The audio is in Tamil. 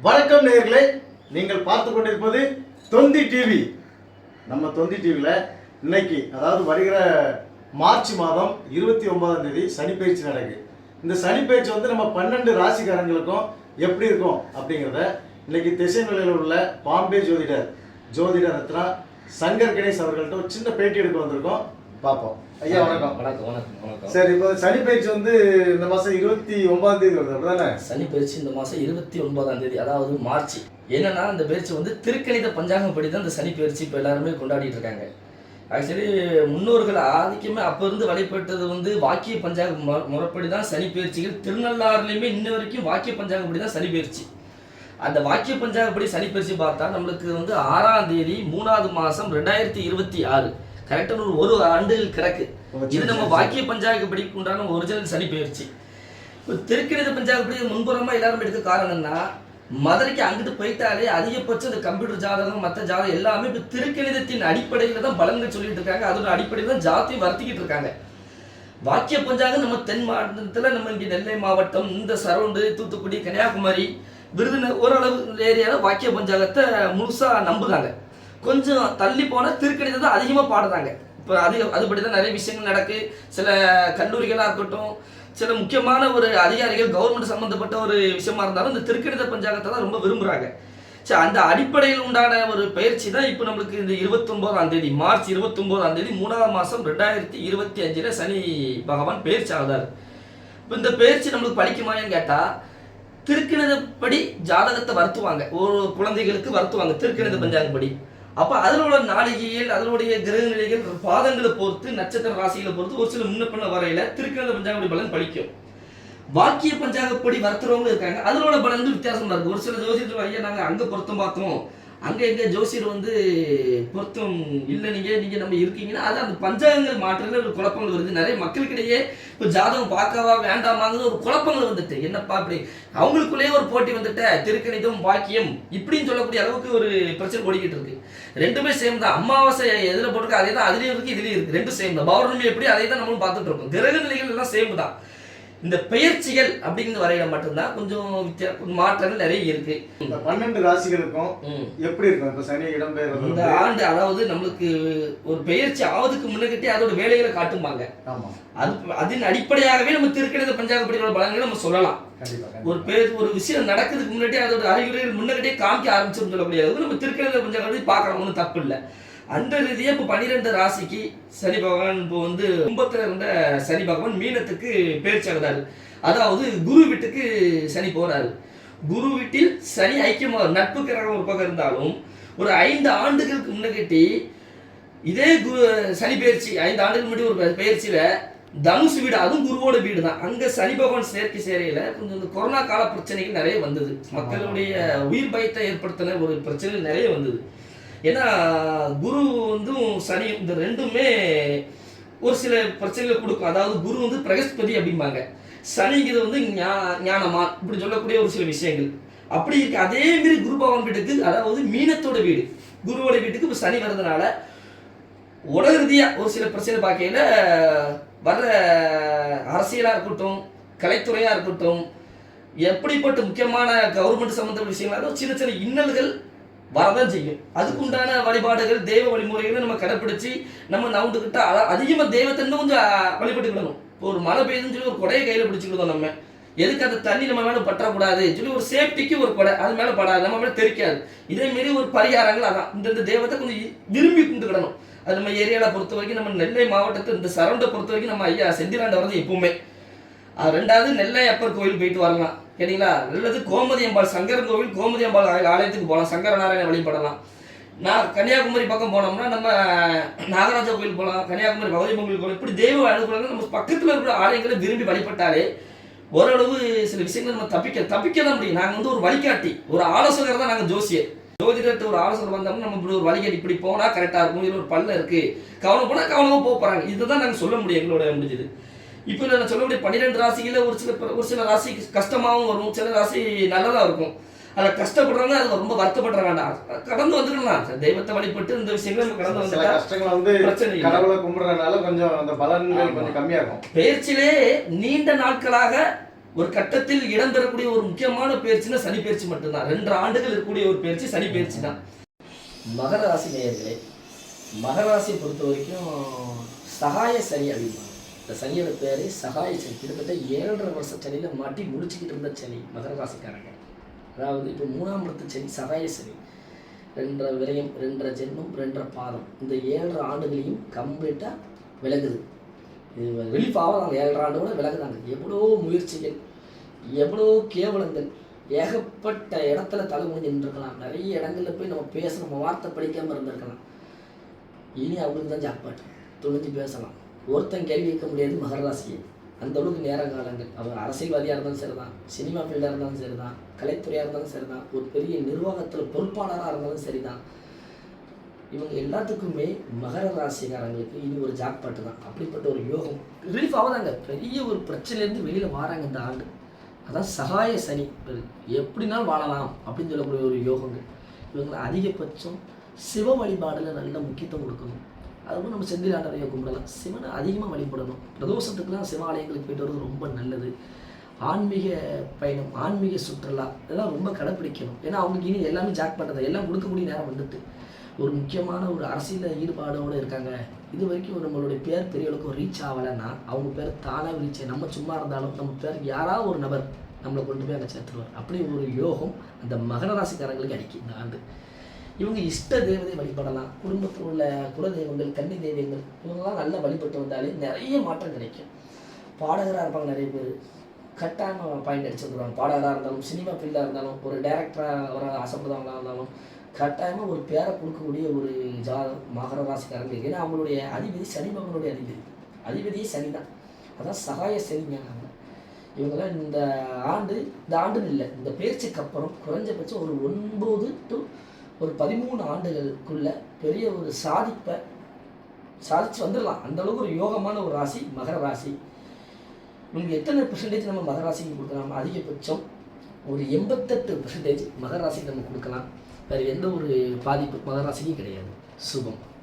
வணக்கம் நேர்களை நீங்கள் பார்த்து கொண்டிருப்பது தொந்தி டிவி நம்ம தொந்தி டிவியில் இன்னைக்கு அதாவது வருகிற மார்ச் மாதம் இருபத்தி ஒன்பதாம் தேதி சனிப்பயிற்சி நடக்கு இந்த சனிப்பயிற்சி வந்து நம்ம பன்னெண்டு ராசிக்காரங்களுக்கும் எப்படி இருக்கும் அப்படிங்கிறத இன்னைக்கு திசை நிலையில் உள்ள பாம்பே ஜோதிடர் ஜோதிடர் ரத்னா சங்கர் கணேஷ் அவர்கள்ட்ட ஒரு சின்ன பேட்டி எடுக்க வந்திருக்கோம். பார்ப்போம். ஐயா வணக்கம். வணக்கம் வணக்கம் வணக்கம். சரி இப்போ சனிப்பயிற்சி வந்து இந்த மாதம் இருபத்தி ஒன்பதாம் தேதி வருது அப்படிதானே? சனி பயிற்சி இந்த மாசம் இருபத்தி ஒன்பதாம் தேதி அதாவது மார்ச். என்னன்னா இந்த பயிற்சி வந்து திருக்கணித பஞ்சாங்கப்படி தான் இந்த சனி பயிற்சி இப்போ எல்லாருமே கொண்டாடிட்டு இருக்காங்க. ஆக்சுவலி முன்னோர்கள் ஆதிக்கமே அப்போ இருந்து வழிபட்டது வந்து வாக்கிய பஞ்சாங்க முறைப்படி தான் சனி பயிற்சிகள். திருநள்ளாறுலையுமே இன்ன வரைக்கும் வாக்கிய பஞ்சாங்கப்படி தான் சனி பயிற்சி. அந்த வாக்கிய பஞ்சாங்கப்படி சனி பயிற்சி பார்த்தா நம்மளுக்கு வந்து ஆறாம் தேதி மூணாவது மாதம் ரெண்டாயிரத்தி இருபத்தி ஆறு. கரெக்டாக ஒரு ஒரு ஆண்டுகள் கிடக்கு. இது நம்ம வாக்கிய பஞ்சாங்கப்படிக்கு உண்டான ஒரிஜினல் சனி பயிற்சி. இப்போ திருக்கணித பஞ்சாங்கப்படி முன்புறமா எல்லாரும் எடுக்க காரணம்னா மதுரைக்கு அங்கிட்டு போயிட்டாலே அதிகபட்சம் இந்த கம்ப்யூட்டர் ஜாதகம் மற்ற ஜாதகம் எல்லாமே இப்போ திருக்கணிதத்தின் அடிப்படையில் தான் பலன்கள் சொல்லிட்டு இருக்காங்க. அதோட அடிப்படையில் தான் ஜாத்தியம் வர்த்திக்கிட்டு இருக்காங்க. வாக்கிய பஞ்சாங்கம் நம்ம தென் மாவட்டத்தில் நம்ம இங்கே நெல்லை மாவட்டம் இந்த சரௌண்டு தூத்துக்குடி கன்னியாகுமரி விருதுநகர் ஓரளவு ஏரியாவில் வாக்கிய பஞ்சாங்கத்தை முழுசாக நம்புதாங்க கொஞ்சம் தள்ளி போனால் திருக்கணிதத்தை அதிகமாக பாடுறாங்க. இப்போ அது அதுபடி தான் நிறைய விஷயங்கள் நடக்கு. சில கல்லூரிகளாக இருக்கட்டும் சில முக்கியமான ஒரு அதிகாரிகள் கவர்மெண்ட் சம்மந்தப்பட்ட ஒரு விஷயமா இருந்தாலும் இந்த திருக்கணித பஞ்சாங்கத்தை தான் ரொம்ப விரும்புகிறாங்க சரி அந்த அடிப்படையில் உண்டான ஒரு பயிற்சி தான் இப்போ நம்மளுக்கு இந்த இருபத்தொம்போதாம் தேதி மார்ச் இருபத்தொம்போதாம் தேதி மூணாவது மாதம் ரெண்டாயிரத்தி இருபத்தி அஞ்சில் சனி பகவான் பயிற்சி ஆகுதார் இப்போ இந்த பயிற்சி நம்மளுக்கு படிக்குமான்னு கேட்டால் திருக்கணிதப்படி ஜாதகத்தை வருத்துவாங்க. ஒரு குழந்தைகளுக்கு வருத்துவாங்க திருக்கணித பஞ்சாங்கப்படி. அப்போ அதில் உள்ள நாளிகைகள் அதனுடைய கிரக நிலைகள் பாதங்களை பொறுத்து நட்சத்திர ராசிகளை பொறுத்து ஒரு சில முன்ன வரையில திருக்கணித பஞ்சாங்கப்படி பலன் படிக்கும் வாக்கிய பஞ்சாங்கப்படி வருத்துறவங்க இருக்காங்க. அதனோட பலன் வந்து வித்தியாசமா இருக்கு. ஒரு சில ஜோசியத்தில் ஐயா நாங்கள் அங்கே பொருத்தம் பார்த்தோம். அங்கே இங்கே ஜோசியர் வந்து பொருத்தம் இல்லை நீங்கள் நீங்கள் நம்ம இருக்கீங்கன்னா அது அந்த பஞ்சாங்கங்கள் மாற்றங்கள் ஒரு குழப்பங்கள் வருது. நிறைய மக்களுக்கிடையே இப்போ ஜாதகம் பார்க்கவா வேண்டாமாங்கிறது ஒரு குழப்பங்கள் வந்துட்டு. என்னப்பா அப்படி? அவங்களுக்குள்ளேயே ஒரு போட்டி வந்துட்ட. திருக்கணிதம் வாக்கியம் இப்படின்னு சொல்லக்கூடிய அளவுக்கு ஒரு பிரச்சனை ஓடிக்கிட்டு இருக்கு. ரெண்டுமே சேம் தான். அமாவாசை எதில் போட்டிருக்கு அதே தான் அதுலேயும் இருக்குது இதுலேயும் இருக்குது ரெண்டும் சேம் தான். பௌர்ணமி எப்படி அதே தான் நம்மளும் பார்த்துட்டு இருக்கோம். கிரக நிலைகள் எல்லாம் சேம் தான். இந்த பெயர்ச்சிகள் அப்படிங்கிற வரையில மட்டும்தான் கொஞ்சம் வித்தியா மாற்றங்கள் நிறைய இருக்கு இந்த பன்னெண்டு ராசிகளுக்கும். எப்படி இருக்கும் இப்ப சனி இடம்பெயர்றது இந்த? ஆண்டு அதாவது நம்மளுக்கு ஒரு பெயர்ச்சி ஆவதுக்கு முன்னகிட்டே அதோட வேலைகளை காட்டுவாங்க ஆமா அது அதன் அடிப்படையாகவே நம்ம திருக்கணித பஞ்சாங்கப்படியோட பலன்களை நம்ம சொல்லலாம் ஒரு. பேர் ஒரு விஷயம் நடக்கிறதுக்கு முன்னாடி அதோட அறிகுறிகள் முன்னாடியே காமிக்க சொல்லக்கூடிய அளவுக்கு நம்ம திருக்கணித பஞ்சாங்கப்படி பார்க்கலாம் ஒன்றும் தப்பு இல்லை அந்த ரீதியாக இப்போ பன்னிரெண்டு ராசிக்கு சனி பகவான் இப்போ வந்து கும்பத்தில் இருந்த சனி பகவான் மீனத்துக்கு பயிற்சி ஆகுறாரு அதாவது குரு வீட்டுக்கு சனி போறாரு. குரு வீட்டில் சனி ஐக்கியமாக நட்பு கிரகம் ஒரு பக்கம் இருந்தாலும் ஒரு ஐந்து ஆண்டுகளுக்கு முன்னகிட்டி இதே குரு சனி பயிற்சி ஐந்து ஆண்டுக்கு முன்னாடி ஒரு பயிற்சியில் பயிற்சியில தனுசு வீடு அதுவும் குருவோட வீடு தான் அங்க சனி பகவான் சேர்க்கை சேரையில கொஞ்சம் இந்த கொரோனா கால பிரச்சனைகள் நிறைய வந்தது. மக்களுடைய உயிர் பயத்தை ஏற்படுத்தின ஒரு பிரச்சனைகள் நிறைய வந்தது. ஏன்னா குரு வந்து சனி இந்த ரெண்டுமே ஒரு சில பிரச்சனைகளை கொடுக்கும். அதாவது குரு வந்து பிரகஸ்பதி அப்படிம்பாங்க. சனிங்கிறது வந்து ஞா- ஞானமான் இப்படி சொல்லக்கூடிய ஒரு சில விஷயங்கள். அப்படி இருக்கு. அதே மாதிரி குரு பகவான் வீட்டுக்கு அதாவது மீனத்தோட வீடு. குருவோட வீட்டுக்கு இப்போ சனி வர்றதுனால உலக ஒரு சில பிரச்சனை பார்க்கையில வர்ற அரசியலா இருக்கட்டும் கலைத்துறையா இருக்கட்டும் எப்படிப்பட்ட முக்கியமான கவர்மெண்ட் சம்மந்த விஷயங்களா சின்ன சின்ன இன்னல்கள் வரதான் செய்யும். அதுக்குண்டான வழிபாடுகள் தெய்வ வழிமுறைகளை நம்ம கடைப்பிடிச்சு நம்ம நவுண்டுக்கிட்ட அதிகமாக அதிகமா தெய்வத்தை இன்னும் கொஞ்சம் வழிபட்டு வழிபட்டுக்கிடணும் இப்போ ஒரு மழை பெய்யுதுன்னு சொல்லி ஒரு கொடையை கையில் பிடிச்சிக்கிட்டோம் நம்ம. எதுக்கு அந்த தண்ணி நம்ம மேலே பற்றக்கூடாது? சொல்லி ஒரு சேஃப்டிக்கு ஒரு கொடை. அது மேலே படாது. நம்ம மேலே தெரிக்காது. இதே மாரி ஒரு பரிகாரங்கள் அதான். இந்த தெய்வத்தை கொஞ்சம் விரும்பி கும்பிட்டுக்கிடணும் அது நம்ம ஏரியாவில் பொறுத்த வரைக்கும் நம்ம நெல்லை மாவட்டத்தை இந்த சரௌண்டை பொறுத்த வரைக்கும் நம்ம ஐயா செந்திலாண்ட வரது எப்பவுமே. ரெண்டாவது நெல்லை அப்பர் கோவில் போயிட்டு வரலாம். கேட்டீங்களா? நல்லது கோமதி அம்பாள் சங்கரன் கோவில் கோமதி அம்பாள் ஆலய- ஆலயத்துக்கு போகலாம். சங்கரநாராயண வழிபடலாம். நான் கன்னியாகுமரி பக்கம் போனோம்னா நம்ம நாகராஜா கோயில் போகலாம் கன்னியாகுமரி பகவதி கோயில் போகலாம் இப்படி தெய்வ அனுகூலங்கள் நம்ம பக்கத்தில் இருக்கிற ஆலயங்களை விரும்பி வழிபட்டாலே ஓரளவு சில விஷயங்கள் நம்ம தப்பிக்க தப்பிக்க தான் முடியும். நாங்கள் வந்து ஒரு வழிகாட்டி ஒரு ஆலோசகர் தான் நாங்கள் ஜோசியர். ஜோதிடத்தை ஒரு ஆலோசனை வந்தோம்னா நம்ம இப்படி ஒரு வழிகாட்டி இப்படி போனால் கரெக்டாக இருக்கும். இதில் ஒரு பல்ல இருக்குது கவனம் போனால் கவனமாக போக போகிறாங்க இதுதான் நாங்கள் சொல்ல முடியும் எங்களோட முடிஞ்சது. இப்போ நான் சொல்லக்கூடிய பன்னிரெண்டு ராசிகளில் ஒரு சில ஒரு சில ராசி கஷ்டமாகவும் வரும். சில ராசி நல்லதாக இருக்கும். அதில் கஷ்டப்படுறவங்க அது ரொம்ப வருத்தப்படுற வேண்டாம். கடந்து வந்துக்கலாம் தெய்வத்தை வழிபட்டு இந்த விஷயங்களை நம்ம கடந்து வந்துட்டா கஷ்டங்கள் வந்து பிரச்சனை கடவுளை கும்பிடுறதுனால கொஞ்சம் அந்த பலன்கள். கொஞ்சம் கம்மியா இருக்கும் பயிற்சியிலே நீண்ட நாட்களாக ஒரு கட்டத்தில் இடம்பெறக்கூடிய ஒரு முக்கியமான பயிற்சினா சனி பயிற்சி மட்டும்தான். ரெண்டு ஆண்டுகள் இருக்கக்கூடிய ஒரு பயிற்சி சனி பயிற்சி தான். மகர ராசி நேயர்களே மகர ராசியை பொறுத்த வரைக்கும் சகாய சனி அப்படிம்பாங்க இந்த சனியோட பேர் சகாய சனி. கிட்டத்தட்ட ஏழரை வருஷ சனியில் மாட்டி முடிச்சுக்கிட்டு இருந்த சனி மகர ராசிக்காரங்க அதாவது இப்போ மூணாம் இடத்து சனி சகாய சனி. ரெண்டரை விரயம் ரெண்டரை ஜென்மம் ரெண்டரை பாதம். இந்த ஏழரை ஆண்டுகளையும் கம்ப்ளீட்டாக விலகுது. இது ரிலீஃப் ஆகாதாங்க ஏழரை ஆண்டு கூட விலகுதாங்க. எவ்வளோ முயற்சிகள் எவ்வளோ கேவலங்கள் ஏகப்பட்ட இடத்துல தலை முடிஞ்சு நின்றுருக்கலாம். நிறைய இடங்கள்ல போய் நம்ம பேச நம்ம வார்த்தை படிக்காமல் இருந்திருக்கலாம். இனி அவங்களுக்கு தான் ஜாக்பாட். துணிஞ்சு பேசலாம். ஒருத்தன் கேள்வி கேட்க முடியாது மகராசியை அந்த அளவுக்கு நேர காலங்கள். அவர் அரசியல்வாதியாக இருந்தாலும் சரிதான் சினிமா ஃபீல்டாக இருந்தாலும் சரிதான் கலைத்துறையாக இருந்தாலும் சரிதான் ஒரு பெரிய நிர்வாகத்தில் பொறுப்பாளராக இருந்தாலும் சரிதான். இவங்க எல்லாத்துக்குமே மகர ராசிக்காரங்களுக்கு இனி ஒரு ஜாக்பாட்டு தான். அப்படிப்பட்ட ஒரு யோகம். ரிலீஃப் ஆகுதாங்க பெரிய ஒரு பிரச்சனையிலேருந்து வெளியில் வராங்க இந்த ஆண்டு அதான் சகாய சனி எப்படினாலும் வாழலாம் அப்படின்னு சொல்லக்கூடிய ஒரு யோகங்கள். இவங்களை அதிகபட்சம் சிவ வழிபாடில் நல்ல முக்கியத்துவம் கொடுக்கணும். அதுவும் நம்ம செந்தில் கும்பிடலாம். சிவனை அதிகமாக வழிபடணும். பிரதோஷத்துக்குலாம் சிவாலயங்களுக்கு போயிட்டு வர்றது ரொம்ப நல்லது. ஆன்மீக பயணம் ஆன்மீக சுற்றுலா இதெல்லாம் ரொம்ப கடைப்பிடிக்கணும். ஏன்னா அவங்களுக்கு இனி எல்லாமே ஜாக் பண்ணுறது எல்லாம் கொடுக்கக்கூடிய நேரம் வந்துட்டு. ஒரு முக்கியமான ஒரு அரசியல் ஈடுபாடோடு இருக்காங்க. இது வரைக்கும் நம்மளுடைய பேர் பெரிய அளவுக்கு ரீச் ஆகலைன்னா அவங்க பேர் தானாக ரீச் நம்ம சும்மா இருந்தாலும் நம்ம பேர் யாராவது ஒரு நபர் நம்மளை கொண்டு போய் அங்கே சேர்த்துருவார். அப்படி ஒரு யோகம் அந்த மகர ராசிக்காரங்களுக்கு அடிக்கும். இந்த ஆண்டு. இவங்க இஷ்ட தேவதை வழிபடலாம். குடும்பத்தில் உள்ள குலதெய்வங்கள் கன்னி தெய்வங்கள் இவங்கெல்லாம் நல்லா வழிபட்டு வந்தாலே நிறைய மாற்றம் கிடைக்கும். பாடகராக இருப்பாங்க நிறைய பேர். கட்டாயமாக பாயிண்ட் அடிச்சு வந்துடுவாங்க பாடகராக இருந்தாலும் சினிமா ஃபீல்டாக இருந்தாலும் ஒரு டேரக்டராக வர ஆசைப்படுறவங்களாக இருந்தாலும் கட்டாயமாக ஒரு பேரை கொடுக்கக்கூடிய ஒரு ஜாதகம் மகர ராசிக்காரங்க ஏன்னா அவங்களுடைய அதிபதி சனி பகவனுடைய அதிபதி. அதிபதியே சனி தான். அதான் சகாய சனிங்க இவங்கெல்லாம் இந்த ஆண்டு இந்த ஆண்டுன்னு இல்லை இந்த பேச்சுக்கு அப்புறம் குறைஞ்சபட்சம் ஒரு ஒன்பது டு ஒரு பதிமூணு ஆண்டுகளுக்குள்ள பெரிய ஒரு சாதிப்பை சாதிச்சு வந்துடலாம். அந்த அளவுக்கு ஒரு யோகமான ஒரு ராசி மகர ராசி. இவங்க எத்தனை பெர்சன்டேஜ் நம்ம மகர ராசிக்கு கொடுக்கலாம்? அதிகபட்சம் ஒரு எண்பத்தெட்டு பெர்சன்டேஜ் மகர ராசிக்கு நம்ம கொடுக்கலாம். வேறு எந்த ஒரு பாதிப்பு மகர ராசிக்கும் கிடையாது. சுபம்.